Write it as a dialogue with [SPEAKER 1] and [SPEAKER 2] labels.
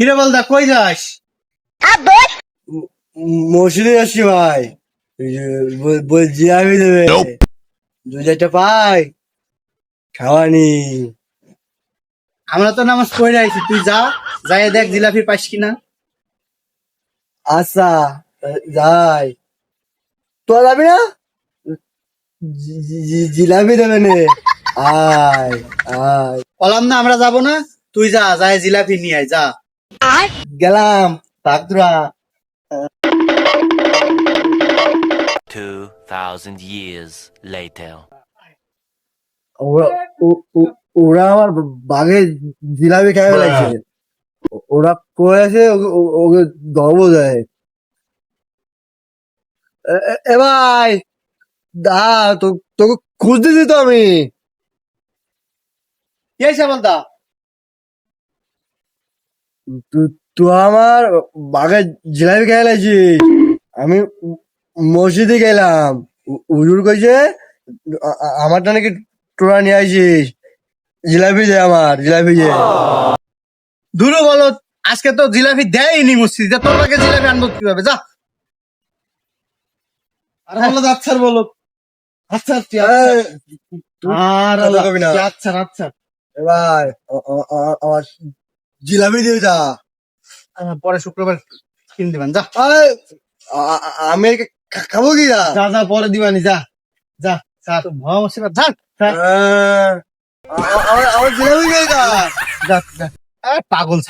[SPEAKER 1] কিরে বলদা কই যাস?
[SPEAKER 2] মসজিদে আসছি ভাই। বলছি আমি দেবে দু চারটা পাই। খাওয়ানি
[SPEAKER 1] আমরা তো নামাজ পড়ে আইছি তুই যা যাই দেখ জিলাপি পাইস কিনা।
[SPEAKER 2] আচ্ছা যাই। তো যাবি না? জিলাপি দেবে নে। আয় আয়।
[SPEAKER 1] বললাম না আমরা যাব না। তুই যা যাই জিলাপি নিয়ে আয় যা।
[SPEAKER 2] গেলাম থাক তোরা
[SPEAKER 3] 2,000 years later.
[SPEAKER 2] ওরা আমার বাঘে জিলাপি খাই লাগছে ওরা কয়ে আছে ওকে- ও- ওকে দরবো দেয়। এ- ভাই দা তো তোকে খুঁজতেছি তো আমি।
[SPEAKER 1] বলদা
[SPEAKER 2] তু- তুই আমার বাঘে জিলাপি লাগছিস আমি মসজিদে গেলাম। উ- হুজুর কইছে আমারটা নাকি তোরা নিয়ে আসিস জিলাপি দে আমার জিলাপি দে।
[SPEAKER 1] দূর বলো আজকে তো জিলাপি দেয়নি মসজিদে তোর আগে জিলাপি আনব কীভাবে? যা। আর বলো আচ্ছা বলো। আচ্ছা। আর আচ্ছা আচ্ছা
[SPEAKER 2] এবার জিলাপি দিয়ে যা।
[SPEAKER 1] পরে শুক্রবার কিনে দিবেন যা।
[SPEAKER 2] আমি খাব কি যা
[SPEAKER 1] যা যা পরে দিবানি যা। যা যা তো মহা মুসিবত যা
[SPEAKER 2] আমার জিলাপি দিয়ে যা।
[SPEAKER 1] যা। পাগল